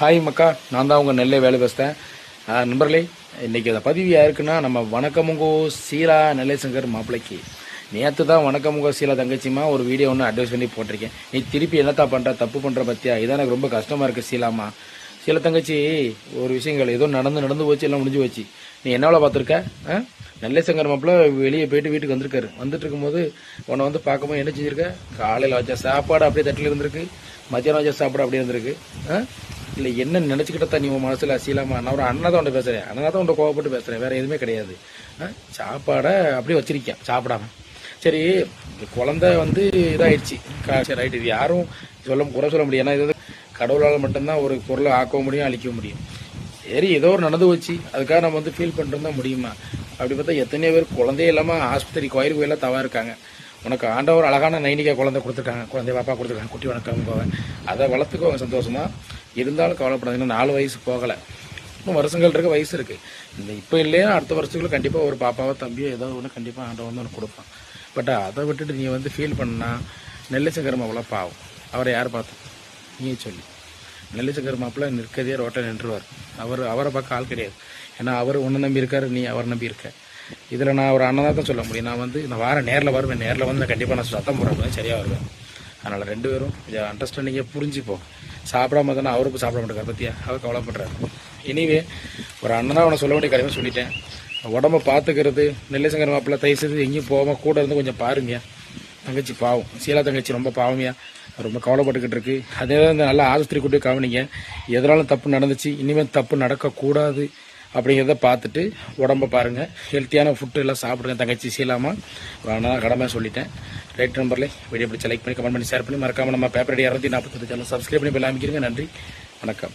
Hi மக்கா. நான் தான் உங்கள் நெல்லை வேலை பேசுகிறேன் நண்பர்களே இன்றைக்கி அந்த பதிவு யாருக்குன்னா நம்ம வணக்கமுங்கோ சீலா நெல்லை சங்கர் மாப்பிள்ளைக்கு நேற்று தான் வணக்கமுங்கோ சீலா தங்கச்சிமா ஒரு வீடியோ ஒன்று அட்வைஸ் பண்ணி போட்டிருக்கேன். நீ திருப்பி என்னத்தா பண்ணுற தப்பு பண்ணுற பற்றியா இதான் எனக்கு ரொம்ப கஷ்டமாக இருக்குது சீலாமா சீலா தங்கச்சி ஒரு விஷயங்கள் ஏதோ நடந்து நடந்து போச்சு எல்லாம் முடிஞ்சு போச்சு. நீ என்னவள பார்த்துருக்க? ஆ? நெல்லை சங்கர் மாப்பிள்ள வெளியே போயிட்டு வீட்டுக்கு வந்திருக்காரு. வந்துட்டு இருக்கும்போது உன்னை வந்து பார்க்கும்போது என்ன செஞ்சிருக்க? காலையில் வச்ச சாப்பாடு அப்படியே தட்டில் இருந்திருக்கு. மத்தியானம் வச்ச சாப்பாடு அப்படியே இருந்திருக்கு. ஆ? இல்லை என்ன நினச்சிக்கிட்டா நீ உன் மனசில்? அசீலமாக நான் ஒரு அண்ணா தான் பேசுகிறேன் அண்ணா தான் கோவப்பட்டு பேசுகிறேன் வேறு எதுவுமே கிடையாது. ஆ? சாப்பாடை அப்படியே வச்சிருக்கேன் சாப்பிடாம. சரி குழந்த குழந்தை வந்து இதாகிடுச்சு கா- சரி ரைட் இது யாரும் சொல்ல குறை சொல்ல முடியும். ஏன்னா இது கடவுளால் மட்டும்தான் ஒரு பொருளை ஆக்கவும் முடியும் அழிக்கவும் முடியும். சரி ஏதோ ஒரு நடந்து வச்சு அதுக்காக நம்ம வந்து ஃபீல் பண்ணுறதா முடியுமா? அப்படி பார்த்தா எத்தனையோ பேர் குழந்தையே இல்லாமல் ஆஸ்பத்திரி கோயில் கோயிலாக தவா இருக்காங்க. உனக்கு ஆண்டவர் அழகான நைனிக்கா குழந்தை கொடுத்துருக்காங்க. குழந்தைய பாப்பா கொடுத்துருக்காங்க. குட்டி வணக்கம் போவேன் அதை வளர்த்துக்கோங்க சந்தோஷமாக இருந்தாலும் கவலைப்படாதீங்க. நாலு வயசு போகலை. இன்னும் வருஷங்கள் இருக்க வயசு இருக்குது இந்த இப்போ இல்லையா அடுத்த வருஷத்துக்குள்ள கண்டிப்பாக ஒரு பாப்பாவோ தம்பியோ ஏதோ ஒன்று கண்டிப்பாக ஆண்டை வந்து உனக்கு கொடுப்பான். பட் அதை விட்டுட்டு நீ வந்து ஃபீல் பண்ணால் நெல்லிச்சங்கரம் அவ்வளோ பாவம். அவரை யார் பார்த்தா? நீயே சொல்லி. நெல்லிச்சங்கர் மாப்பிள்ள நிற்கதே ரோட்டில் நின்றுவார். அவர் அவரை பார்க்க ஆள் கிடையாது. ஏன்னா அவர் ஒன்று நம்பி இருக்காரு நீ அவர் நம்பி இருக்க. இதில் நான் ஒரு அண்ணன் தான் சொல்ல முடியும். நான் வந்து நான் வார நேரில் வருவேன். நேரில் வந்து கண்டிப்பாக நான் சத்தம் போடுறேன். சரியாக வருவேன். அதனால் ரெண்டு பேரும் கொஞ்சம் புரிஞ்சு புரிஞ்சுப்போம். சாப்பிடாம தானே அவருக்கு சாப்பிட மாட்டேங்கிறார் பத்தியா? அவர் கவலைப்படுறாரு. எனிவே ஒரு அண்ணனாக அவனை சொல்ல வேண்டிய கடமை சொல்லிட்டேன். உடம்ப பார்த்துக்கிறது நெல்லசங்கர் மாப்பிள்ள தயவு செய்து எங்கேயும் போகாமல் கூட இருந்து கொஞ்சம் பாருங்க. தங்கச்சி பாவம். சீலா தங்கச்சி ரொம்ப பாவமையா. ரொம்ப கவலைப்பட்டுக்கிட்டு இருக்கு. அதே தான் இந்த நல்ல ஆஸ்பத்திரி கூட்டி கவனிங்க. எதனாலும் தப்பு நடந்துச்சு? இனிமேல் தப்பு நடக்கக்கூடாது அப்படிங்கிறத பார்த்துட்டு உடம்ப பாருங்க. ஹெல்த்தியான ஃபுட்டு எல்லாம் சாப்பிடுங்க தங்கச்சி சீலாமா நான் கடமை சொல்லிட்டேன். ரைட் நம்பரில் வீடியோ பிடிச்ச லைக் பண்ணி கமெண்ட் பண்ணி ஷேர் பண்ணி மறக்காம நம்ம பேப்பர் ரெடி இரநூத்தி நாற்பத்தி சேனல் சப்ஸ்கிரைப் பண்ணி பெல் அமைக்கிறீங்க. நன்றி வணக்கம்.